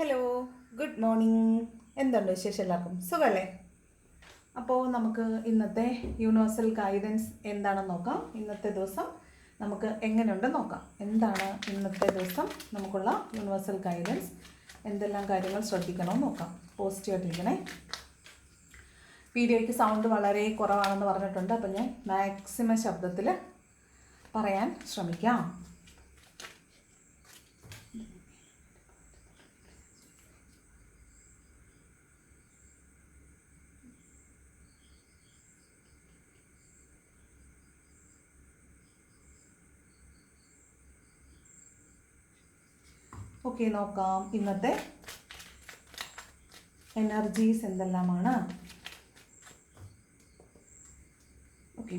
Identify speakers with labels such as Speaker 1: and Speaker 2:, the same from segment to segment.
Speaker 1: Hello good morning എന്തുണ്ട് വിശേഷം എല്ലാവർക്കും? സുഖമല്ലേ അപ്പോൾ നമുക്ക് ഇന്നത്തെ യൂണിവേഴ്സൽ ഗൈഡൻസ് എന്താണെന്ന് നോക്കാം. ഇന്നത്തെ ദിവസം നമുക്ക് എങ്ങനെയുണ്ട് നോക്കാം. എന്താണ് ഇന്നത്തെ ദിവസം? നമുക്കുള്ള യൂണിവേഴ്സൽ ഗൈഡൻസ് എന്തെല്ലാം കാര്യങ്ങൾ ശ്രദ്ധിക്കണമെന്ന് നോക്കാം. പോസിറ്റീവായിട്ടിരിക്കണേ വീഡിയോയ്ക്ക് സൗണ്ട് വളരെ കുറവാണെന്ന് പറഞ്ഞിട്ടുണ്ട്. അപ്പം ഞാൻ മാക്സിമം ശബ്ദത്തിൽ പറയാൻ ശ്രമിക്കാം. ഓക്കെ നോക്കാം. ഇന്നത്തെ എനർജീസ് എന്തെല്ലാമാണ്? ഓക്കെ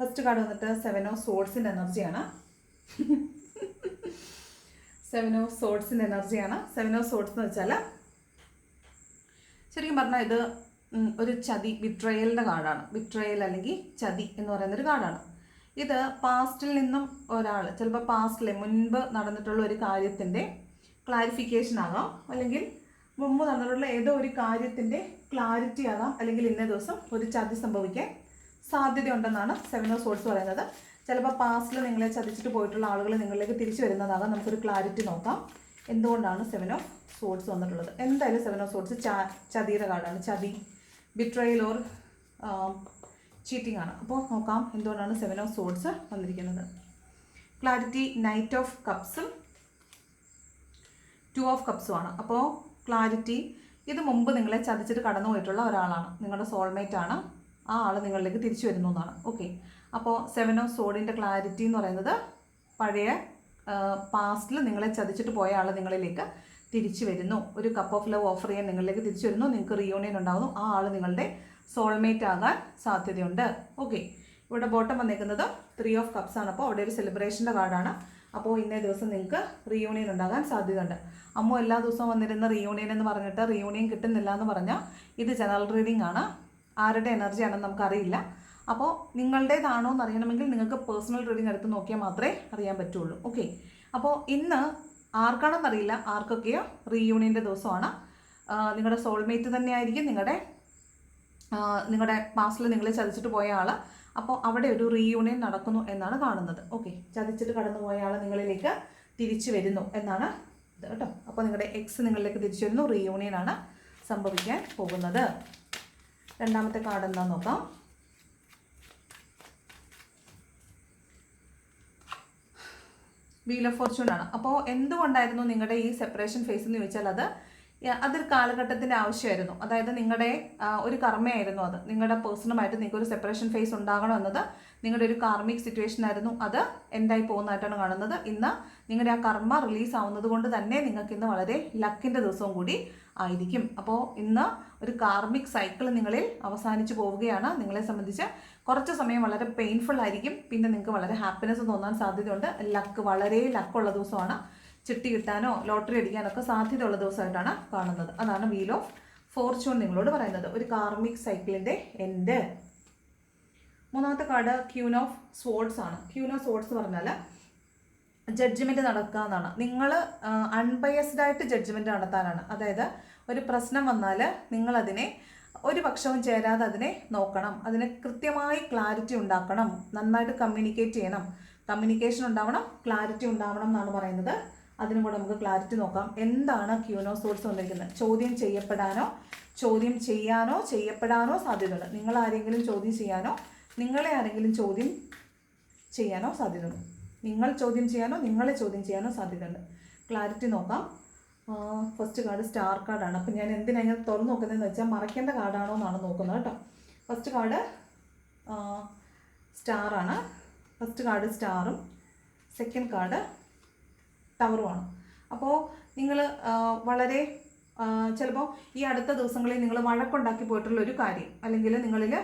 Speaker 1: ഫസ്റ്റ് കാർഡ് വന്നിട്ട് സെവൻ ഓഫ് സോഡ്സിന്റെ എനർജിയാണ് സെവൻ ഓഫ് സോഡ്സിന്റെ എനർജിയാണ് സെവൻ ഓഫ് സോഡ്സ് എന്ന് വെച്ചാൽ ശരിക്കും പറഞ്ഞാൽ ഇത് ഒരു ചതി വിട്രയലിന്റെ കാർഡാണ് വിട്രയൽ അല്ലെങ്കിൽ ചതി എന്ന് പറയുന്നൊരു കാർഡാണ് ഇത് പാസ്റ്റിൽ നിന്നും ഒരാൾ ചിലപ്പോൾ പാസ്റ്റിലെ മുൻപ് നടന്നിട്ടുള്ള ഒരു കാര്യത്തിന്റെ ക്ലാരിഫിക്കേഷൻ ആകാം. അല്ലെങ്കിൽ മുമ്പ് നടന്നിട്ടുള്ള ഏതോ ഒരു കാര്യത്തിന്റെ ക്ലാരിറ്റി ആകാം. അല്ലെങ്കിൽ ഇന്നേ ദിവസം ഒരു ചതി സംഭവിക്കാൻ സാധ്യതയുണ്ടെന്നാണ് സെവൻ ഓഫ് സോഴ്സ് പറയുന്നത്. ചിലപ്പോൾ പാസ്റ്റിൽ നിങ്ങളെ ചതിച്ചിട്ട് പോയിട്ടുള്ള ആളുകൾ നിങ്ങളിലേക്ക് തിരിച്ചു വരുന്നതാകാം. നമുക്കൊരു ക്ലാരിറ്റി നോക്കാം. എന്തുകൊണ്ടാണ് സെവൻ ഓഫ് സോഡ്സ് വന്നിട്ടുള്ളത്? എന്തായാലും സെവൻ ഓഫ് സോഡ്സ് ചതിയുടെ കാർഡാണ് ചതി ബിട്രയൽ ഓർ ചീറ്റിംഗ് ആണ്. അപ്പോൾ നോക്കാം എന്തുകൊണ്ടാണ് സെവൻ ഓഫ് സോഡ്സ് വന്നിരിക്കുന്നത്. ക്ലാരിറ്റി നൈറ്റ് ഓഫ് കപ്സും ടു ഓഫ് കപ്സും ആണ്. അപ്പോൾ ക്ലാരിറ്റി ഇത് മുമ്പ് നിങ്ങളെ ചതിച്ചിട്ട് കടന്നു പോയിട്ടുള്ള ഒരാളാണ്. നിങ്ങളുടെ സോൾമേറ്റ് ആണ്. ആ ആൾ നിങ്ങളിലേക്ക് തിരിച്ചു വരുന്നു എന്നാണ്. ഓക്കെ അപ്പോൾ സെവൻ ഓഫ് സോഡിന്റെ ക്ലാരിറ്റി എന്ന് പറയുന്നത് പഴയ പാസ്റ്റിൽ നിങ്ങളെ ചതിച്ചിട്ട് പോയ ആൾ നിങ്ങളിലേക്ക് തിരിച്ചു വരുന്നു. ഒരു കപ്പ് ഓഫ് ലവ് ഓഫർ ചെയ്യാൻ നിങ്ങളിലേക്ക് തിരിച്ചു വരുന്നു. നിങ്ങൾക്ക് റിയൂണിയൻ ഉണ്ടാകുന്നു ആ ആൾ നിങ്ങളുടെ സോൾമേറ്റ് ആകാൻ സാധ്യതയുണ്ട്. ഓക്കെ ഇവിടെ ബോട്ടം വന്നേക്കുന്നത് ത്രീ ഓഫ് കപ്സ് ആണ്. അപ്പോൾ അവിടെ ഒരു സെലിബ്രേഷന്റെ കാർഡാണ്. അപ്പോൾ ഇന്നേ ദിവസം നിങ്ങൾക്ക് റിയൂണിയൻ ഉണ്ടാകാൻ സാധ്യതയുണ്ട്. അമ്മ എല്ലാ ദിവസവും വന്നിരുന്ന റിയൂണിയൻ എന്ന് പറഞ്ഞിട്ട് റിയൂണിയൻ കിട്ടുന്നില്ല എന്ന് പറഞ്ഞാൽ ഇത് ജനറൽ റീഡിംഗ് ആണ്. ആരുടെ എനർജി ആണെന്ന് നമുക്കറിയില്ല. അപ്പോൾ നിങ്ങളുടേതാണോ എന്ന് അറിയണമെങ്കിൽ നിങ്ങൾക്ക് പേഴ്സണൽ റീഡിംഗ് എടുത്ത് നോക്കിയാൽ മാത്രമേ അറിയാൻ പറ്റുള്ളൂ. ഓക്കെ അപ്പോൾ ഇന്ന് ആർക്കാണെന്നറിയില്ല ആർക്കൊക്കെയോ റീയൂണിയന്റെ ദിവസമാണ്. നിങ്ങളുടെ സോൾമേറ്റ് തന്നെയായിരിക്കും നിങ്ങളുടെ നിങ്ങളുടെ പാസ്റ്റിൽ നിങ്ങൾ ചതിച്ചിട്ട് പോയ ആൾ അപ്പോൾ അവിടെ ഒരു റീയൂണിയൻ നടക്കുന്നു എന്നാണ് കാണുന്നത്. ഓക്കെ ചതിച്ചിട്ട് കടന്നു പോയ ആൾ നിങ്ങളിലേക്ക് തിരിച്ചു വരുന്നു എന്നാണ് ഇത് കേട്ടോ. അപ്പോൾ നിങ്ങളുടെ എക്സ് നിങ്ങളിലേക്ക് തിരിച്ചു വരുന്നു. റീയൂണിയൻ ആണ് സംഭവിക്കാൻ പോകുന്നത്. രണ്ടാമത്തെ കാർഡ് എന്താണെന്ന് നോക്കാം. വീൽ ഓഫ് ഫോർച്യൂൺ ആണ്. അപ്പോൾ എന്തുകൊണ്ടായിരുന്നു നിങ്ങളുടെ ഈ സെപ്പറേഷൻ ഫേസ് എന്ന് ചോദിച്ചാൽ അത് അതൊരു കാലഘട്ടത്തിന്റെ ആവശ്യമായിരുന്നു. അതായത് നിങ്ങളുടെ ഒരു കർമ്മയായിരുന്നു അത്. നിങ്ങളുടെ പേഴ്സണുമായിട്ട് നിങ്ങൾക്ക് ഒരു സെപ്പറേഷൻ ഫേസ് ഉണ്ടാകണം എന്നത് നിങ്ങളുടെ ഒരു കാർമിക് സിറ്റുവേഷൻ ആയിരുന്നു. അത് എൻഡായി പോകുന്നതായിട്ടാണ് കാണുന്നത്. ഇന്ന് നിങ്ങളുടെ ആ കർമ്മ റിലീസ് ആവുന്നത് കൊണ്ട് തന്നെ നിങ്ങൾക്ക് ഇന്ന് വളരെ ലക്കിന്റെ ദിവസവും കൂടി ആയിരിക്കും. അപ്പോൾ ഇന്ന് ഒരു കാർമിക് സൈക്കിൾ നിങ്ങളിൽ അവസാനിച്ചു പോവുകയാണ്. നിങ്ങളെ സംബന്ധിച്ച് കുറച്ച് സമയം വളരെ പെയിൻഫുൾ ആയിരിക്കും. പിന്നെ നിങ്ങൾക്ക് വളരെ ഹാപ്പിനെസ് തോന്നാൻ സാധ്യതയുണ്ട്. ലക്ക് വളരെ ലക്കുള്ള ദിവസമാണ്. ചിട്ടി കിട്ടാനോ ലോട്ടറി അടിക്കാനോ ഒക്കെ സാധ്യതയുള്ള ദിവസമായിട്ടാണ് കാണുന്നത്. അതാണ് വീൽ ഓഫ് ഫോർച്യൂൺ നിങ്ങളോട് പറയുന്നത്. ഒരു കാർമിക് സൈക്കിളിന്റെ എൻഡ് മൂന്നാമത്തെ കാർഡ് ക്യൂൻ ഓഫ് സ്പോർട്സ് ആണ്. ക്യൂൻ ഓഫ് സ്പോർട്സ് പറഞ്ഞാൽ ജഡ്ജ്മെന്റ് നടക്കുക എന്നാണ്. നിങ്ങൾ അൺബയസ്ഡ് ആയിട്ട് ജഡ്ജ്മെന്റ് നടത്താനാണ്. അതായത് ഒരു പ്രശ്നം വന്നാൽ നിങ്ങളതിനെ ഒരു പക്ഷവും ചേരാതെ അതിനെ നോക്കണം. അതിന് കൃത്യമായി ക്ലാരിറ്റി ഉണ്ടാക്കണം. നന്നായിട്ട് കമ്മ്യൂണിക്കേറ്റ് ചെയ്യണം. കമ്മ്യൂണിക്കേഷൻ ഉണ്ടാവണം ക്ലാരിറ്റി ഉണ്ടാവണം എന്നാണ് പറയുന്നത്. അതിനും കൂടെ നമുക്ക് ക്ലാരിറ്റി നോക്കാം. എന്താണ് ക്യൂനോ സോഴ്സ് വന്നിരിക്കുന്നത്? ചോദ്യം ചെയ്യപ്പെടാനോ ചോദ്യം ചെയ്യാനോ ചെയ്യപ്പെടാനോ സാധ്യതയുണ്ട്. നിങ്ങൾ ആരെങ്കിലും ചോദ്യം ചെയ്യാനോ നിങ്ങളെ ആരെങ്കിലും ചോദ്യം ചെയ്യാനോ സാധ്യതയുണ്ട്. നിങ്ങൾ ചോദ്യം ചെയ്യാനോ നിങ്ങളെ ചോദ്യം ചെയ്യാനോ സാധ്യതയുണ്ട്. ക്ലാരിറ്റി നോക്കാം. ഫസ്റ്റ് കാർഡ് സ്റ്റാർ കാർഡാണ് അപ്പം ഞാൻ എന്തിനാ ഇങ്ങനെ തുറന്നു നോക്കുന്നതെന്ന് വെച്ചാൽ മറയ്ക്കേണ്ട കാർഡാണോ എന്നാണ് നോക്കുന്നത് കേട്ടോ. ഫസ്റ്റ് കാർഡ് സ്റ്റാറാണ് ഫസ്റ്റ് കാർഡ് സ്റ്റാറും സെക്കൻഡ് കാർഡ് ടവറുമാണ് അപ്പോൾ നിങ്ങൾ വളരെ ചിലപ്പോൾ ഈ അടുത്ത ദിവസങ്ങളിൽ നിങ്ങൾ വഴക്കുണ്ടാക്കി പോയിട്ടുള്ള ഒരു കാര്യം അല്ലെങ്കിൽ നിങ്ങളിൽ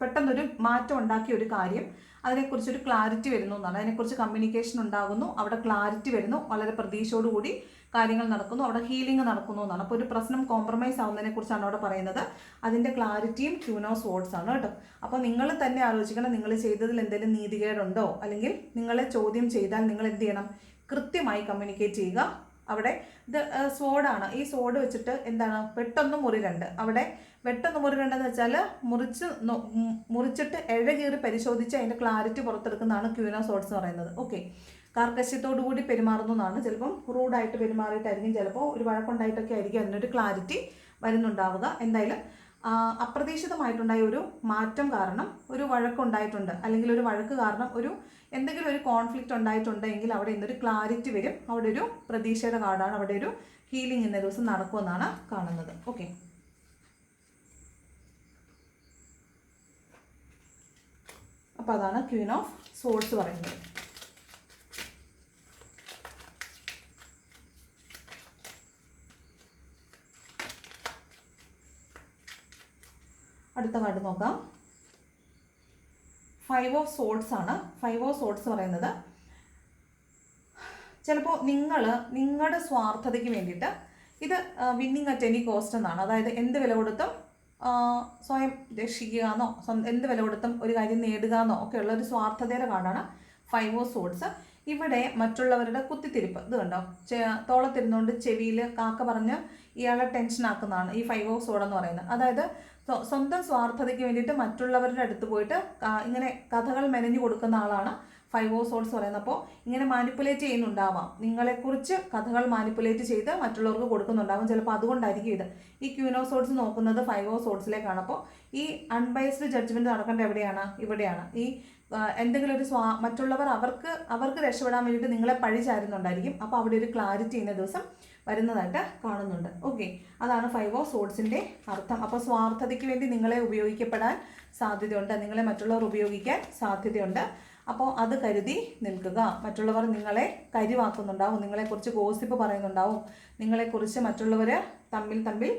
Speaker 1: പെട്ടെന്നൊരു മാറ്റം ഉണ്ടാക്കിയ ഒരു കാര്യം അതിനെക്കുറിച്ചൊരു ക്ലാരിറ്റി വരുന്നു എന്നാണ്. അതിനെക്കുറിച്ച് കമ്മ്യൂണിക്കേഷൻ ഉണ്ടാകുന്നു അവിടെ ക്ലാരിറ്റി വരുന്നു വളരെ പ്രതീക്ഷയോടുകൂടി കാര്യങ്ങൾ നടക്കുന്നു അവിടെ ഹീലിംഗ് നടക്കുന്നു എന്നാണ്. അപ്പോൾ ഒരു പ്രശ്നം കോംപ്രമൈസ് ആവുന്നതിനെ കുറിച്ചാണ് അവിടെ പറയുന്നത്. അതിന്റെ ക്ലാരിറ്റിയും ക്യൂനോസ് വേർഡ്സ് ആണ് കേട്ടോ. അപ്പോൾ നിങ്ങൾ തന്നെ ആലോചിക്കണം നിങ്ങൾ ചെയ്തതിൽ എന്തെങ്കിലും നീതികേടുണ്ടോ? അല്ലെങ്കിൽ നിങ്ങളെ ചോദ്യം ചെയ്താൽ നിങ്ങൾ എന്ത് ചെയ്യണം? കൃത്യമായി കമ്മ്യൂണിക്കേറ്റ് ചെയ്യുക. അവിടെ ഇത് സോഡാണ്. ഈ സോഡ് വെച്ചിട്ട് എന്താണ്? പെട്ടെന്ന് മുറിരണ്ട്. അവിടെ പെട്ടെന്ന് മുറി രണ്ടെന്ന് വെച്ചാൽ മുറിച്ച് മുറിച്ചിട്ട് എഴ കീറി എഴകീറി പരിശോധിച്ച് അതിന്റെ ക്ലാരിറ്റി പുറത്തെടുക്കുന്നതാണ് ക്യൂനോ സോഡ്സ് എന്ന് പറയുന്നത്. ഓക്കെ കാർക്കശ്യത്തോടു കൂടി പെരുമാറുന്നു എന്നാണ്. ചിലപ്പം റൂഡായിട്ട് പെരുമാറിയിട്ടായിരിക്കും. ചിലപ്പോൾ ഒരു വഴക്കുണ്ടായിട്ടൊക്കെ ആയിരിക്കും അതിനൊരു ക്ലാരിറ്റി വരുന്നുണ്ടാവുക. എന്തായാലും അപ്രതീക്ഷിതമായിട്ടുണ്ടായ ഒരു മാറ്റം കാരണം ഒരു വഴക്കുണ്ടായിട്ടുണ്ട്. അല്ലെങ്കിൽ ഒരു വഴക്ക് കാരണം ഒരു എന്തെങ്കിലും ഒരു കോൺഫ്ലിക്റ്റ് ഉണ്ടായിട്ടുണ്ടെങ്കിൽ അവിടെ ഇന്നൊരു ക്ലാരിറ്റി വരും അവിടെ ഒരു പ്രതീക്ഷയുടെ കാർഡാണ് അവിടെ ഒരു ഹീലിംഗ് ഇന്ന ദിവസം നടക്കുമെന്നാണ് കാണുന്നത്. ഓക്കെ അപ്പോൾ അതാണ് ക്വീൻ ഓഫ് സോൾസ് പറയുന്നത്. അടുത്ത കാർഡ് നോക്കാം. ഫൈവ് ഓഫ് സോട്ട്സ് ആണ്. ഫൈവ് ഓഫ് സോട്ട്സ് പറയുന്നത് ചിലപ്പോൾ നിങ്ങൾ നിങ്ങളുടെ സ്വാർത്ഥതയ്ക്ക് വേണ്ടിയിട്ട് ഇത് വിന്നിങ് അറ്റ് എനി കോസ്റ്റ് എന്നാണ്. അതായത് എന്ത് വില കൊടുത്തും സ്വയം രക്ഷിക്കുക എന്നോ എന്ത് വില കൊടുത്തും ഒരു കാര്യം നേടുക എന്നോ ഒക്കെയുള്ള ഒരു സ്വാർത്ഥതയുടെ കാർഡാണ് ഫൈവ് ഓഫ് സോട്ട്സ് ഇവിടെ മറ്റുള്ളവരുടെ കുത്തിത്തിരിപ്പ്. ഇത് കണ്ടോ? തോളത്തിരുന്നുകൊണ്ട് ചെവിയിൽ കാക്ക പറഞ്ഞ് ഇയാളെ ടെൻഷൻ ആക്കുന്നതാണ് ഈ ഫൈവ് ഓഫ് സോഡ് എന്ന് പറയുന്നത്. അതായത് സ്വന്തം സ്വാർത്ഥതയ്ക്ക് വേണ്ടിയിട്ട് മറ്റുള്ളവരുടെ അടുത്ത് പോയിട്ട് ഇങ്ങനെ കഥകൾ മെനഞ്ഞു കൊടുക്കുന്ന ആളാണ് ഫൈവ് ഓഫ് സോൾസ് പറയുന്നത്. അപ്പോൾ ഇങ്ങനെ മാനിപ്പുലേറ്റ് ചെയ്യുന്നുണ്ടാവാം. നിങ്ങളെക്കുറിച്ച് കഥകൾ മാനിപ്പുലേറ്റ് ചെയ്ത് മറ്റുള്ളവർക്ക് കൊടുക്കുന്നുണ്ടാവും. ചിലപ്പോൾ അതുകൊണ്ടായിരിക്കും ഇത്. ഈ ക്യൂനോ സോൾസ് നോക്കുന്നത് ഫൈവ് ഓഫ് സോൾസിലേക്കാണ്. അപ്പോൾ ഈ അൺബൈസ്ഡ് ജഡ്ജ്മെന്റ് നടക്കേണ്ട എവിടെയാണ്? ഇവിടെയാണ്. ഈ എന്തെങ്കിലും ഒരു സ്വാ മറ്റുള്ളവർ അവർക്ക് അവർക്ക് രക്ഷപ്പെടാൻ വേണ്ടിയിട്ട് നിങ്ങളെ പഴി ചാരുന്നുണ്ടായിരിക്കും. അപ്പോൾ അവിടെ ഒരു ക്ലാരിറ്റി ചെയ്യുന്ന ദിവസം വരുന്നതായിട്ട് കാണുന്നുണ്ട്. ഓക്കെ അതാണ് ഫൈവ് ഓഫ് സോഡ്സിന്റെ അർത്ഥം. അപ്പോൾ സ്വാർത്ഥതയ്ക്ക് വേണ്ടി നിങ്ങളെ ഉപയോഗിക്കപ്പെടാൻ സാധ്യതയുണ്ട്. നിങ്ങളെ മറ്റുള്ളവർ ഉപയോഗിക്കാൻ സാധ്യതയുണ്ട്. അപ്പോൾ അത് കരുതി നിൽക്കുക. മറ്റുള്ളവർ നിങ്ങളെ കരിവാക്കുന്നുണ്ടാവും. നിങ്ങളെക്കുറിച്ച് ഗോസിപ്പ് പറയുന്നുണ്ടാവും. നിങ്ങളെക്കുറിച്ച് മറ്റുള്ളവർ തമ്മിൽ തമ്മിൽ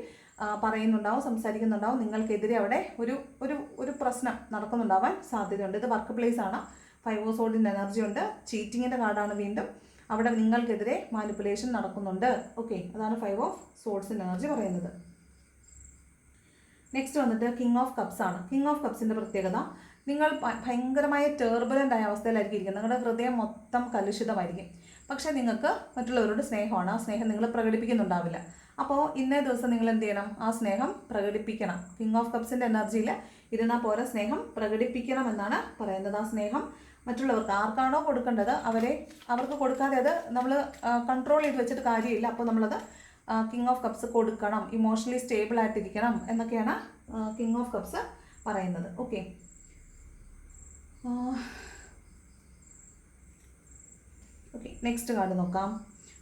Speaker 1: പറയുന്നുണ്ടാവും സംസാരിക്കുന്നുണ്ടാവും. നിങ്ങൾക്കെതിരെ അവിടെ ഒരു ഒരു ഒരു പ്രശ്നം നടക്കുന്നുണ്ടാവാൻ സാധ്യതയുണ്ട്. ഇത് വർക്ക് പ്ലേസ് ആണ് ഫൈവ് ഓഫ് സോഡിന്റെ എനർജി ഉണ്ട്. ചീറ്റിങ്ങിന്റെ കാർഡാണ് വീണ്ടും. അവിടെ നിങ്ങൾക്കെതിരെ മാനിപ്പുലേഷൻ നടക്കുന്നുണ്ട്. ഓക്കെ അതാണ് ഫൈവ് ഓഫ് സോഡ്സിന്റെ എനർജി പറയുന്നത്. നെക്സ്റ്റ് വന്നിട്ട് കിങ് ഓഫ് കപ്സ് ആണ്. കിങ് ഓഫ് കപ്സിന്റെ പ്രത്യേകത നിങ്ങൾ ഭയങ്കരമായ ടേർബുലന്റ് ആയ അവസ്ഥയിലായിരിക്കും. ഇരിക്കുന്നത് നിങ്ങളുടെ ഹൃദയം മൊത്തം കലുഷിതമായിരിക്കും. പക്ഷേ നിങ്ങൾക്ക് മറ്റുള്ളവരോട് സ്നേഹമാണ്. ആ സ്നേഹം നിങ്ങൾ പ്രകടിപ്പിക്കുന്നുണ്ടാവില്ല. അപ്പോൾ ഇന്നേ ദിവസം നിങ്ങൾ എന്ത് ചെയ്യണം? ആ സ്നേഹം പ്രകടിപ്പിക്കണം. കിങ് ഓഫ് കപ്സിന്റെ എനർജിയിൽ ഇരുന്നാൽ പോരെ സ്നേഹം പ്രകടിപ്പിക്കണം എന്നാണ് പറയുന്നത്. ആ സ്നേഹം മറ്റുള്ളവർക്ക് ആർക്കാണോ കൊടുക്കേണ്ടത് അവരെ അവർക്ക് കൊടുക്കാതെ അത് നമ്മൾ കൺട്രോൾ ചെയ്ത് വെച്ചിട്ട് കാര്യമില്ല. അപ്പോൾ നമ്മളത് കിങ് ഓഫ് കപ്സ് കൊടുക്കണം. ഇമോഷണലി സ്റ്റേബിൾ ആയിട്ടിരിക്കണം എന്നൊക്കെയാണ് കിങ് ഓഫ് കപ്സ് പറയുന്നത്. ഓക്കെ ഓക്കെ നെക്സ്റ്റ് കാർഡ് നോക്കാം.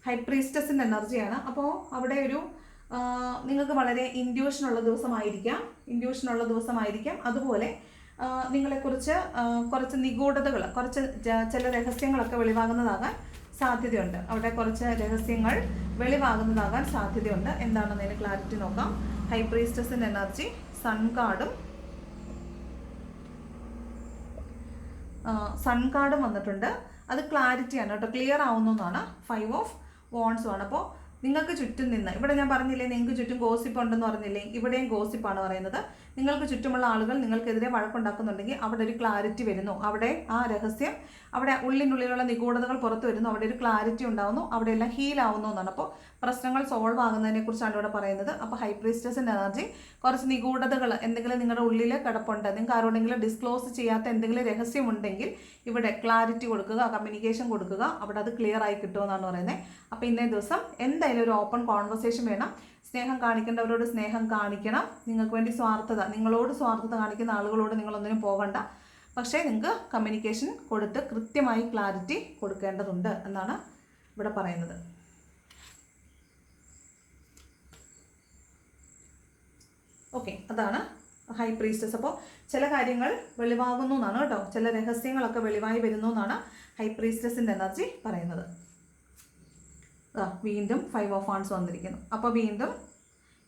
Speaker 1: ഹൈപ്രീസ്റ്റസിന്റെ എനർജിയാണ് അപ്പോൾ അവിടെ ഒരു നിങ്ങൾക്ക് വളരെ ഇൻഡ്യൂഷനുള്ള ദിവസമായിരിക്കാം. ഇൻഡ്യൂഷനുള്ള ദിവസമായിരിക്കാം. അതുപോലെ നിങ്ങളെക്കുറിച്ച് കുറച്ച് നിഗൂഢതകൾ കുറച്ച് ചില രഹസ്യങ്ങളൊക്കെ വെളിവാകുന്നതാകാൻ സാധ്യതയുണ്ട്. അവിടെ കുറച്ച് രഹസ്യങ്ങൾ വെളിവാകുന്നതാകാൻ സാധ്യതയുണ്ട്. എന്താണെന്നതിന് ക്ലാരിറ്റി നോക്കാം. ഹൈപ്രീസ്റ്റസിന്റെ എനർജി സൺ കാർഡും സൺ കാർഡും വന്നിട്ടുണ്ട്. അത് ക്ലാരിറ്റിയാണ് കേട്ടോ. ക്ലിയർ ആവുന്നതാണ് ഫൈവ് ഓഫ് വോൺസും ആണ്. അപ്പോൾ നിങ്ങൾക്ക് ചുറ്റും നിന്ന് ഇവിടെ ഞാൻ പറഞ്ഞില്ലേ നിങ്ങൾക്ക് ചുറ്റും ഗോസിപ്പ് ഉണ്ടെന്ന് പറഞ്ഞില്ലേ ഇവിടെയും ഗോസിപ്പാണ് പറയുന്നത്. നിങ്ങൾക്ക് ചുറ്റുമുള്ള ആളുകൾ നിങ്ങൾക്കെതിരെ വഴക്കുണ്ടാക്കുന്നുണ്ടെങ്കിൽ അവിടെ ഒരു ക്ലാരിറ്റി വരുന്നു. അവിടെ ആ രഹസ്യം അവിടെ ഉള്ളിനുള്ളിലുള്ള നിഗൂഢതകൾ പുറത്തു വരുന്നു. അവിടെ ഒരു ക്ലാരിറ്റി ഉണ്ടാവുന്നു. അവിടെ എല്ലാം ഹീൽ ആവുന്നു എന്നാണ്. അപ്പോൾ പ്രശ്നങ്ങൾ സോൾവ് ആകുന്നതിനെ കുറിച്ചാണ് ഇവിടെ പറയുന്നത്. അപ്പോൾ ഹൈപ്രീസ്റ്റസിന്റെ എനർജി കുറച്ച് നിഗൂഢതകൾ എന്തെങ്കിലും നിങ്ങളുടെ ഉള്ളിൽ കിടപ്പുണ്ട്. നിങ്ങൾക്ക് ആരോടെങ്കിലും ഡിസ്ക്ലോസ് ചെയ്യാത്ത എന്തെങ്കിലും രഹസ്യമുണ്ടെങ്കിൽ ഇവിടെ ക്ലാരിറ്റി കൊടുക്കുക കമ്മ്യൂണിക്കേഷൻ കൊടുക്കുക. അവിടെ അത് ക്ലിയർ ആയി കിട്ടുമെന്നാണ് പറയുന്നത്. അപ്പോൾ ഇന്നേ ദിവസം എന്തായാലും ഒരു ഓപ്പൺ കോൺവെർസേഷൻ വേണം. സ്നേഹം കാണിക്കേണ്ടവരോട് സ്നേഹം കാണിക്കണം. നിങ്ങൾക്ക് വേണ്ടി സ്വാർത്ഥത നിങ്ങളോട് സ്വാർത്ഥത കാണിക്കുന്ന ആളുകളോട് നിങ്ങളൊന്നിനും പോകണ്ട. പക്ഷേ നിങ്ങൾക്ക് കമ്മ്യൂണിക്കേഷൻ കൊടുത്ത് കൃത്യമായി ക്ലാരിറ്റി കൊടുക്കേണ്ടതുണ്ട് എന്നാണ് ഇവിടെ പറയുന്നത്. ഓക്കെ അതാണ് ഹൈ പ്രീസ്റ്റസ് അപ്പോൾ ചില കാര്യങ്ങൾ വെളിവാകുന്നു എന്നാണ് കേട്ടോ. ചില രഹസ്യങ്ങളൊക്കെ വെളിവായി വരുന്നു എന്നാണ് ഹൈ പ്രീസ്റ്റസിന്റെ എനർജി പറയുന്നത്. വീണ്ടും ഫൈവ് ഓഫ് ആൺസ് വന്നിരിക്കുന്നു. അപ്പോൾ വീണ്ടും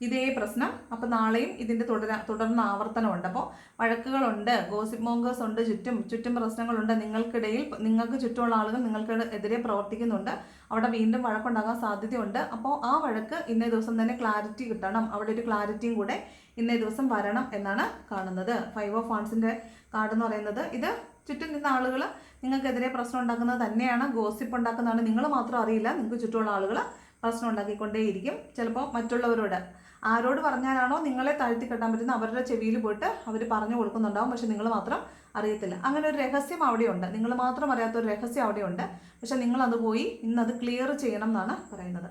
Speaker 1: ഇതേ പ്രശ്നം. അപ്പോൾ നാളെയും ഇതിന്റെ തുടര തുടർന്ന് ആവർത്തനമുണ്ട്. അപ്പോൾ വഴക്കുകളുണ്ട് ഗോസിപ്പ് മോങ്കേഴ്സ് ഉണ്ട് ചുറ്റും ചുറ്റും പ്രശ്നങ്ങളുണ്ട്. നിങ്ങൾക്കിടയിൽ നിങ്ങൾക്ക് ചുറ്റുമുള്ള ആളുകൾ നിങ്ങൾക്കെതിരെ പ്രവർത്തിക്കുന്നുണ്ട്. അവിടെ വീണ്ടും വഴക്കുണ്ടാകാൻ സാധ്യതയുണ്ട്. അപ്പോൾ ആ വഴക്ക് ഇന്നേ ദിവസം തന്നെ ക്ലാരിറ്റി കിട്ടണം. അവിടെ ഒരു ക്ലാരിറ്റിയും കൂടെ ഇന്നേ ദിവസം വരണം എന്നാണ് കാണുന്നത്. ഫൈവ് ഓഫ് ഫാൻസിന്റെ കാർഡ് എന്ന് പറയുന്നത്. ഇത് ചുറ്റും നിന്ന ആളുകൾ നിങ്ങൾക്കെതിരെ പ്രശ്നം ഉണ്ടാക്കുന്നത് തന്നെയാണ്. ഗോസിപ്പ് ഉണ്ടാക്കുന്നതാണ്. നിങ്ങൾ മാത്രം അറിയില്ല. നിങ്ങൾക്ക് ചുറ്റുമുള്ള ആളുകൾ പ്രശ്നം ഉണ്ടാക്കിക്കൊണ്ടേയിരിക്കും. ചിലപ്പോൾ മറ്റുള്ളവരോട് ആരോട് പറഞ്ഞാലാണോ നിങ്ങളെ താഴ്ത്തി കെട്ടാൻ പറ്റുന്ന അവരുടെ ചെവിയിൽ പോയിട്ട് അവർ പറഞ്ഞു കൊടുക്കുന്നുണ്ടാവും. പക്ഷെ നിങ്ങൾ മാത്രം അറിയത്തില്ല. അങ്ങനെ ഒരു രഹസ്യം അവിടെയുണ്ട്. നിങ്ങൾ മാത്രം അറിയാത്ത ഒരു രഹസ്യം അവിടെയുണ്ട്. പക്ഷെ നിങ്ങളത് പോയി ഇന്നത് ക്ലിയർ ചെയ്യണം എന്നാണ് പറയുന്നത്.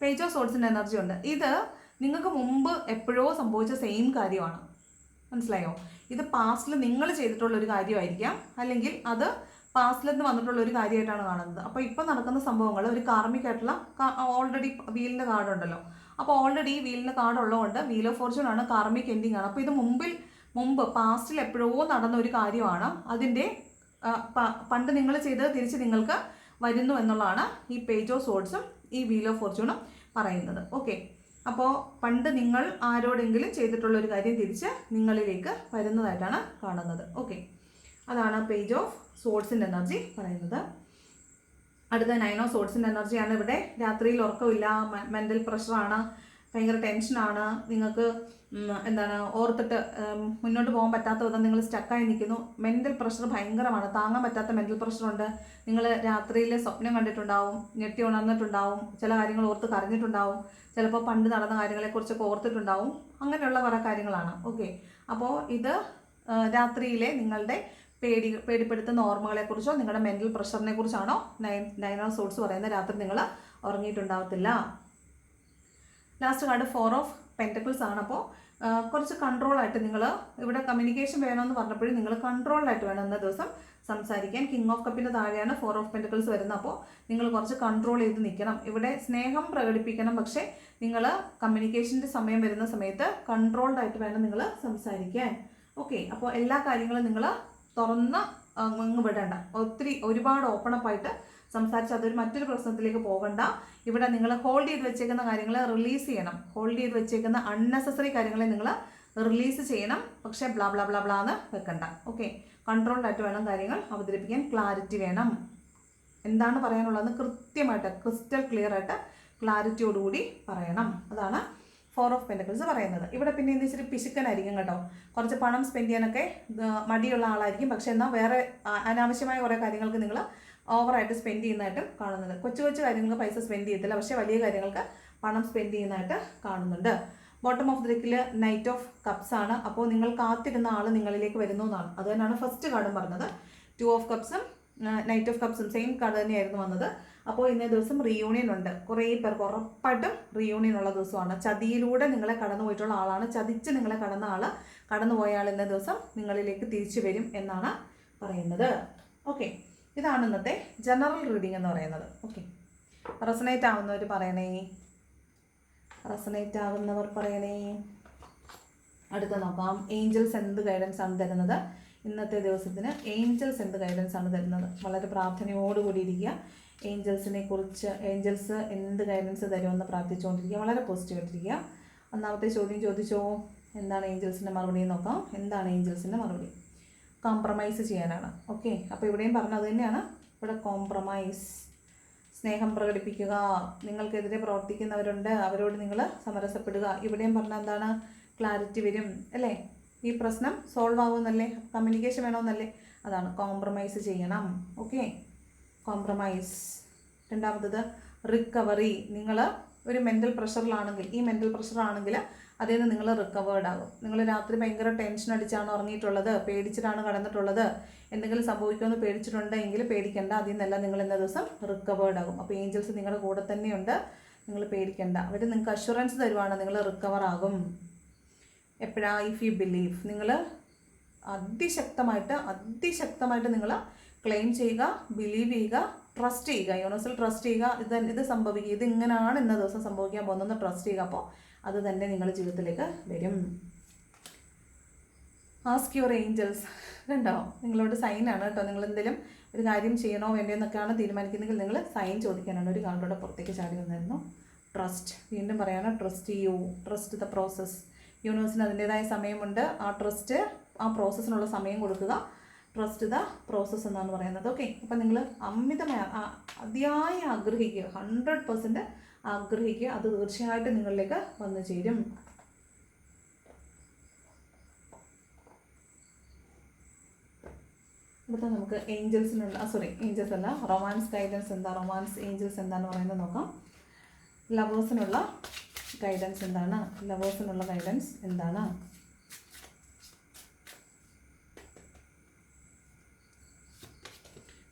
Speaker 1: പേജ് ഓഫ് സോഴ്സിന്റെ എനർജി ഉണ്ട്. ഇത് നിങ്ങൾക്ക് മുമ്പ് എപ്പോഴോ സംഭവിച്ച സെയിം കാര്യമാണ്. മനസ്സിലായോ? ഇത് പാസ്റ്റിൽ നിങ്ങൾ ചെയ്തിട്ടുള്ള ഒരു കാര്യമായിരിക്കാം. അല്ലെങ്കിൽ അത് പാസ്റ്റിൽ നിന്ന് വന്നിട്ടുള്ള ഒരു കാര്യമായിട്ടാണ് കാണുന്നത്. അപ്പോൾ ഇപ്പം നടക്കുന്ന സംഭവങ്ങൾ ഒരു കാർമിക് ആയിട്ടുള്ള ഓൾറെഡി വീലിന്റെ കാർഡ് ഉണ്ടല്ലോ. അപ്പോൾ ഓൾറെഡി വീലിന്റെ കാർഡ് ഉള്ളതുകൊണ്ട് വീൽ ഓഫ് ഫോർച്യൂൺ ആണ് കാർമിക് എൻഡിങ് ആണ്. അപ്പോൾ ഇത് മുമ്പിൽ മുമ്പ് പാസ്റ്റിൽ എപ്പോഴോ നടന്ന ഒരു കാര്യമാണ്. അതിന്റെ പണ്ട് നിങ്ങൾ ചെയ്തത് തിരിച്ച് നിങ്ങൾക്ക് വരുന്നു എന്നുള്ളതാണ് ഈ പേജ് ഓഫ് സോഡ്സും ഈ വീൽ ഓഫ് ഫോർച്യൂണും പറയുന്നത്. ഓക്കെ അപ്പോൾ പണ്ട് നിങ്ങൾ ആരോടെങ്കിലും ചെയ്തിട്ടുള്ള ഒരു കാര്യം തിരിച്ച് നിങ്ങളിലേക്ക് വരുന്നതായിട്ടാണ് കാണുന്നത്. ഓക്കെ അതാണ് പേജ് ഓഫ് സോഡ്സിന്റെ എനർജി പറയുന്നത്. അടുത്ത നയൻ ഓഫ് സോഡ്സിന്റെ എനർജിയാണ് ഇവിടെ. രാത്രിയിൽ ഉറക്കമില്ല മെന്റൽ പ്രഷറാണ് ഭയങ്കര ടെൻഷനാണ് നിങ്ങൾക്ക് എന്താണ് ഓർത്തിട്ട് മുന്നോട്ട് പോകാൻ പറ്റാത്ത വിധം നിങ്ങൾ സ്റ്റക്കായി നിൽക്കുന്നു. മെന്റൽ പ്രഷർ ഭയങ്കരമാണ്. താങ്ങാൻ പറ്റാത്ത മെന്റൽ പ്രഷറുണ്ട് നിങ്ങൾ രാത്രിയിൽ സ്വപ്നം കണ്ടിട്ടുണ്ടാവും ഞെട്ടി ഉണർന്നിട്ടുണ്ടാവും ചില കാര്യങ്ങൾ ഓർത്ത് കരഞ്ഞിട്ടുണ്ടാവും ചിലപ്പോൾ പണ്ട് നടന്ന കാര്യങ്ങളെക്കുറിച്ചൊക്കെ ഓർത്തിട്ടുണ്ടാവും. അങ്ങനെയുള്ള കുറേ കാര്യങ്ങളാണ്. ഓക്കെ അപ്പോൾ ഇത് രാത്രിയിലെ നിങ്ങളുടെ പേടി പേടിപ്പെടുത്തുന്ന ഓർമ്മകളെക്കുറിച്ചോ നിങ്ങളുടെ മെന്റൽ പ്രഷറിനെ കുറിച്ചാണോ നയൻ നയൻ ഓഫ് സോട്സ് പറയുന്ന രാത്രി നിങ്ങൾ ഉറങ്ങിയിട്ടുണ്ടാവത്തില്ല. Last card four of pentacles ആണ് അപ്പോൾ കുറച്ച് കൺട്രോളായിട്ട് നിങ്ങൾ ഇവിടെ കമ്മ്യൂണിക്കേഷൻ വേണമെന്ന് പറഞ്ഞപ്പോഴും നിങ്ങൾ കൺട്രോളായിട്ട് വേണം എന്ന ദിവസം സംസാരിക്കാൻ. കിങ് ഓഫ് കപ്പിന്റെ താഴെയാണ് ഫോർ ഓഫ് പെന്റക്കിൾസ് വരുന്നത് അപ്പോൾ നിങ്ങൾ കുറച്ച് കൺട്രോൾ ചെയ്ത് നിൽക്കണം ഇവിടെ സ്നേഹം പ്രകടിപ്പിക്കണം പക്ഷേ നിങ്ങൾ കമ്മ്യൂണിക്കേഷന്റെ സമയം വരുന്ന സമയത്ത് കൺട്രോൾഡായിട്ട് വേണം നിങ്ങൾ സംസാരിക്കാൻ. ഓക്കെ അപ്പോൾ എല്ലാ കാര്യങ്ങളും നിങ്ങൾ തുറന്ന് അങ്ങ് വിടണ്ട. ഒത്തിരി ഒരുപാട് ആയിട്ട് സംസാരിച്ച് അതൊരു മറ്റൊരു പ്രശ്നത്തിലേക്ക് പോകണ്ട. ഇവിടെ നിങ്ങൾ ഹോൾഡ് ചെയ്ത് വെച്ചേക്കുന്ന കാര്യങ്ങൾ റിലീസ് ചെയ്യണം. ഹോൾഡ് ചെയ്ത് വെച്ചേക്കുന്ന അൺനെസസറി കാര്യങ്ങളെ നിങ്ങൾ റിലീസ് ചെയ്യണം. പക്ഷേ ബ്ലാ ബ്ലാ ബ്ലാ ബ്ലാ എന്ന് വെക്കണ്ട. ഓക്കെ കൺട്രോൾഡായിട്ട് വേണം കാര്യങ്ങൾ അവതരിപ്പിക്കാൻ. ക്ലാരിറ്റി വേണം. എന്താണ് പറയാനുള്ളതെന്ന് കൃത്യമായിട്ട് ക്രിസ്റ്റൽ ക്ലിയർ ആയിട്ട് ക്ലാരിറ്റിയോടുകൂടി പറയണം. അതാണ് ഫോർ ഓഫ് പെന്റക്കിൾസ് പറയുന്നത്. ഇവിടെ പിന്നെ എന്ന് ഇച്ചിരി പിശുക്കനായിരിക്കും കേട്ടോ. കുറച്ച് പണം സ്പെൻഡ് ചെയ്യാനൊക്കെ മടിയുള്ള ആളായിരിക്കും. പക്ഷേ എന്നാൽ വേറെ അനാവശ്യമായ കുറേ കാര്യങ്ങൾക്ക് നിങ്ങൾ ഓവറായിട്ട് സ്പെൻഡ് ചെയ്യുന്നതായിട്ട് കാണുന്നത് കൊച്ചു കൊച്ചു കാര്യങ്ങൾക്ക് പൈസ സ്പെൻഡ് ചെയ്യത്തില്ല. പക്ഷേ വലിയ കാര്യങ്ങൾക്ക് പണം സ്പെൻഡ് ചെയ്യുന്നതായിട്ട് കാണുന്നുണ്ട്. ബോട്ടം ഓഫ് ദ ഡെക്കിൽ നൈറ്റ് ഓഫ് കപ്സ് ആണ്. അപ്പോൾ നിങ്ങൾ കാത്തിരുന്ന ആൾ നിങ്ങളിലേക്ക് വരുന്നു എന്നാണ്. അത് തന്നെയാണ് ഫസ്റ്റ് കാർഡും പറഞ്ഞത്. ടു ഓഫ് കപ്സും നൈറ്റ് ഓഫ് കപ്സും സെയിം കാർഡ് തന്നെയായിരുന്നു വന്നത്. അപ്പോൾ ഇന്നേ ദിവസം റീയൂണിയൻ ഉണ്ട്. കുറേ പേർക്ക് ഉറപ്പായിട്ടും റീയൂണിയൻ ഉള്ള ദിവസമാണ്. ചതിയിലൂടെ നിങ്ങളെ കടന്നു പോയിട്ടുള്ള ആളാണ്. ചതിച്ച് നിങ്ങളെ കടന്ന ആൾ കടന്നു പോയ ആൾ ഇന്നേ ദിവസം നിങ്ങളിലേക്ക് തിരിച്ചു വരും എന്നാണ് പറയുന്നത്. ഓക്കെ ഇതാണ് ഇന്നത്തെ ജനറൽ റീഡിംഗ് എന്ന് പറയുന്നത്. ഓക്കെ റെസനേറ്റ് ആവുന്നവർ പറയണേ. റെസനേറ്റ് ആവുന്നവർ പറയണേ. അടുത്ത നോക്കാം. ഏഞ്ചൽസ് എന്ത് ഗൈഡൻസ് ആണ് തരുന്നത്? ഇന്നത്തെ ദിവസത്തിന് ഏഞ്ചൽസ് എന്ത് ഗൈഡൻസ് ആണ് തരുന്നത്? വളരെ പ്രാർത്ഥനയോടുകൂടി ഇരിക്കുക. ഏഞ്ചൽസിനെ കുറിച്ച് ഏഞ്ചൽസ് എന്ത് ഗൈഡൻസ് തരുമെന്ന് പ്രാർത്ഥിച്ചുകൊണ്ടിരിക്കുക വളരെ പോസിറ്റീവ് ആയിട്ടിരിക്കുക. ഒന്നാമത്തെ ചോദ്യം ചോദിച്ചോ? എന്താണ് ഏഞ്ചൽസിന്റെ മറുപടി എന്ന് നോക്കാം. എന്താണ് ഏഞ്ചൽസിന്റെ മറുപടി? കോംപ്രമൈസ് ചെയ്യാനാണ്. ഓക്കെ അപ്പോൾ ഇവിടെയും പറഞ്ഞത് തന്നെയാണ്. ഇവിടെ കോംപ്രമൈസ് സ്നേഹം പ്രകടിപ്പിക്കുക നിങ്ങൾക്കെതിരെ പ്രവർത്തിക്കുന്നവരുണ്ട് അവരോട് നിങ്ങൾ സമരസപ്പെടുക. ഇവിടെയും പറഞ്ഞാൽ എന്താണ്? ക്ലാരിറ്റി വരും അല്ലേ? ഈ പ്രശ്നം സോൾവ് ആവുമെന്നല്ലേ? കമ്മ്യൂണിക്കേഷൻ വേണമെന്നല്ലേ? അതാണ് കോംപ്രമൈസ് ചെയ്യണം. ഓക്കെ കോംപ്രമൈസ് രണ്ടാമത്തത് റിക്കവറി നിങ്ങൾ ഒരു മെന്റൽ പ്രഷറിലാണെങ്കിൽ ഈ മെന്റൽ പ്രഷറാണെങ്കിൽ അതിൽ നിന്ന് നിങ്ങൾ റിക്കവേർഡ് ആകും. നിങ്ങൾ രാത്രി ഭയങ്കര ടെൻഷൻ അടിച്ചാണ് ഉറങ്ങിയിട്ടുള്ളത് പേടിച്ചിട്ടാണ് കടന്നിട്ടുള്ളത്. എന്തെങ്കിലും സംഭവിക്കുമെന്ന് പേടിച്ചിട്ടുണ്ടെങ്കിൽ പേടിക്കേണ്ട. അതിൽ നിന്നെല്ലാം നിങ്ങൾ ഇന്ന ദിവസം റിക്കവേർഡ് ആകും. അപ്പോൾ ഏഞ്ചൽസ് നിങ്ങളുടെ കൂടെ തന്നെയുണ്ട്. നിങ്ങൾ പേടിക്കേണ്ട. അവർ നിങ്ങൾക്ക് അഷുറൻസ് തരുവാണ് നിങ്ങൾ റിക്കവർ ആകും. എപ്പോഴാണ് ഇഫ് യു ബിലീവ് നിങ്ങൾ അതിശക്തമായിട്ട് അതിശക്തമായിട്ട് നിങ്ങൾ ക്ലെയിം ചെയ്യുക ബിലീവ് ചെയ്യുക ട്രസ്റ്റ് ചെയ്യുക. യൂണിവേഴ്സൽ ട്രസ്റ്റ് ചെയ്യുക ഇത് ഇത് സംഭവിക്കുക. ഇത് ഇങ്ങനെയാണ് ഇന്ന ദിവസം സംഭവിക്കാൻ പോകുന്നതെന്ന് ട്രസ്റ്റ് ചെയ്യുക. അപ്പോൾ അത് തന്നെ നിങ്ങളുടെ ജീവിതത്തിലേക്ക് വരും. ആസ്ക് യുവർ ഏഞ്ചൽസ് കണ്ടോ? നിങ്ങളോട് ആണ് കേട്ടോ. നിങ്ങൾ എന്തെങ്കിലും ഒരു കാര്യം ചെയ്യണോ വേണ്ടയോ എന്നൊക്കെയാണ് തീരുമാനിക്കുന്നതെങ്കിൽ നിങ്ങൾ സൈൻ ചോദിക്കാനാണ്. ഒരു കാർഡോടെ പുറത്തേക്ക് ചാടി വന്നായിരുന്നു ട്രസ്റ്റ് വീണ്ടും പറയാണ് trust you trust the process യൂണിവേഴ്സിന് അതിന്റെതായ സമയമുണ്ട്. ആ ട്രസ്റ്റ് ആ പ്രോസസ്സിനുള്ള സമയം കൊടുക്കുക. ദ പ്രോസസ്സ് എന്നാണ് പറയുന്നത്. ഓക്കെ അപ്പം നിങ്ങൾ അമിതമായ അതിയായി ആഗ്രഹിക്കുക ഹൺഡ്രഡ് പെർസെന്റ് ആഗ്രഹിക്കുക അത് തീർച്ചയായിട്ടും നിങ്ങളിലേക്ക് വന്നു ചേരും. ഇവിടുത്തെ നമുക്ക് ഏഞ്ചൽസിനുള്ള സോറി ഏഞ്ചൽസ് അല്ല റൊമാൻസ് ഗൈഡൻസ് എന്താ റൊമാൻസ് ഏഞ്ചൽസ് എന്താണെന്ന് പറയുന്നത് നോക്കാം. ലവേഴ്സിനുള്ള ഗൈഡൻസ് എന്താണ്? ലവേഴ്സിനുള്ള ഗൈഡൻസ് എന്താണ്?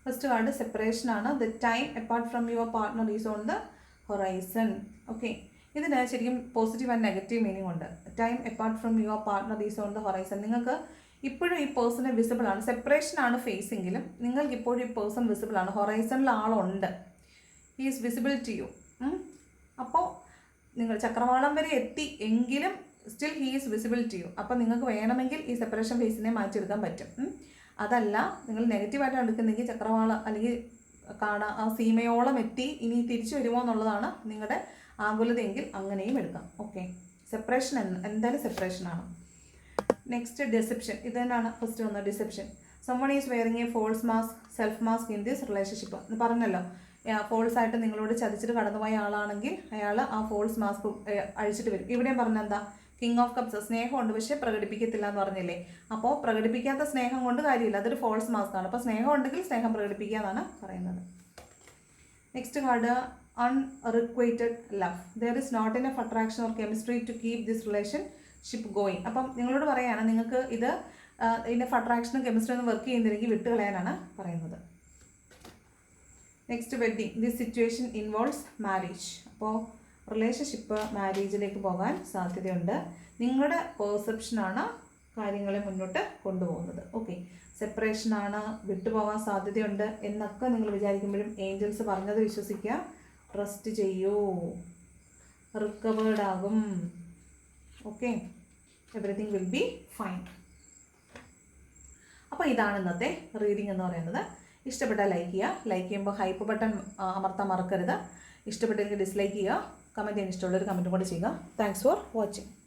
Speaker 1: ഫസ്റ്റ് കാർഡ് സെപ്പറേഷൻ ആണ്. The time apart from your partner is on the horizon okay ഇതിന് ശരിക്കും പോസിറ്റീവ് ആൻഡ് നെഗറ്റീവ് മീനിങ് ഉണ്ട്. Time apart from your partner is on the horizon നിങ്ങൾക്ക് ഇപ്പോഴും ഈ പേഴ്സണെ വിസിബിൾ ആണ്. സെപ്പറേഷൻ ആണ് ഫേസെങ്കിലും നിങ്ങൾക്ക് ഇപ്പോഴും ഈ പേഴ്സൺ വിസിബിൾ ആണ്. ഹൊറൈസണിൽ ആളുണ്ട്. ഈസ് വിസിബിൾ ടു യു അപ്പോൾ നിങ്ങൾ ചക്രവാളം വരെ എത്തി എങ്കിലും still he is visible to you അപ്പോൾ നിങ്ങൾക്ക് വേണമെങ്കിൽ ഈ സെപ്പറേഷൻ ഫേസിനെ മാറ്റിയെടുക്കാൻ പറ്റും. അതല്ല നിങ്ങൾ നെഗറ്റീവായിട്ട് എടുക്കുന്നെങ്കിൽ ചക്രവാള അല്ലെങ്കിൽ കാണാ ആ സീമയോളം എത്തി ഇനി തിരിച്ചു വരുമോ എന്നുള്ളതാണ് നിങ്ങളുടെ ആകുലതയെങ്കിൽ അങ്ങനെയും എടുക്കാം. ഓക്കെ സെപ്പറേഷൻ എന്തായാലും സെപ്പറേഷനാണ് നെക്സ്റ്റ് ഡിസെപ്ഷൻ ഇത് തന്നെയാണ് ഫസ്റ്റ് വന്ന deception someone is wearing a false mask self mask in this relationship എന്ന് പറഞ്ഞല്ലോ ഫോൾസ് ആയിട്ട് നിങ്ങളോട് ചതിച്ചിട്ട് കടന്നുപോയ ആളാണെങ്കിൽ അയാൾ ആ ഫോൾസ് മാസ്ക് അഴിച്ചിട്ട് വരും. ഇവിടെയും പറഞ്ഞ എന്താ? കിങ് ഓഫ് കപ്സ് സ്നേഹമുണ്ട്. പക്ഷേ പ്രകടിപ്പിക്കത്തില്ല എന്ന് പറഞ്ഞില്ലേ? അപ്പോൾ പ്രകടിപ്പിക്കാത്ത സ്നേഹം കൊണ്ട് കാര്യമില്ല. അതൊരു ഫോൾസ് മാസ്ക് ആണ്. അപ്പോൾ സ്നേഹം ഉണ്ടെങ്കിൽ സ്നേഹം പ്രകടിപ്പിക്കുക എന്നാണ് പറയുന്നത്. Next card unrequited love there is not enough attraction or chemistry to keep this relationship going അപ്പം നിങ്ങളോട് പറയാണ് നിങ്ങൾക്ക് ഇത് ഇതിന്റെ അട്രാക്ഷനും കെമിസ്ട്രി ഒന്നും വർക്ക് ചെയ്യുന്നില്ലെങ്കിൽ വിട്ടുകളയാനാണ് പറയുന്നത്. Next wedding this situation involves marriage അപ്പോൾ റിലേഷൻഷിപ്പ് മാരേജിലേക്ക് പോകാൻ സാധ്യതയുണ്ട്. നിങ്ങളുടെ പെർസെപ്ഷനാണ് കാര്യങ്ങളെ മുന്നോട്ട് കൊണ്ടുപോകുന്നത്. ഓക്കെ സെപ്പറേഷനാണ് വിട്ടുപോകാൻ സാധ്യതയുണ്ട് എന്നൊക്കെ നിങ്ങൾ വിചാരിക്കുമ്പോഴും ഏഞ്ചൽസ് പറഞ്ഞത് വിശ്വസിക്കുക. ട്രസ്റ്റ് ചെയ്യൂ. റിക്കവേർഡ് ആകും. Okay everything will be fine അപ്പോൾ ഇതാണ് ഇന്നത്തെ റീഡിംഗ് എന്ന് പറയുന്നത്. ഇഷ്ടപ്പെട്ടാൽ ലൈക്ക് ചെയ്യുക. ലൈക്ക് ചെയ്യുമ്പോൾ ഹൈപ്പ് ബട്ടൺ അമർത്താൻ മറക്കരുത്. ഇഷ്ടപ്പെട്ടെങ്കിൽ ഡിസ്ലൈക്ക് ചെയ്യുക. കമന്റ് ചെയ്യാൻ ഇഷ്ടമുള്ളൊരു കമന്റും കൂടെ ചെയ്യുക. Thanks for watching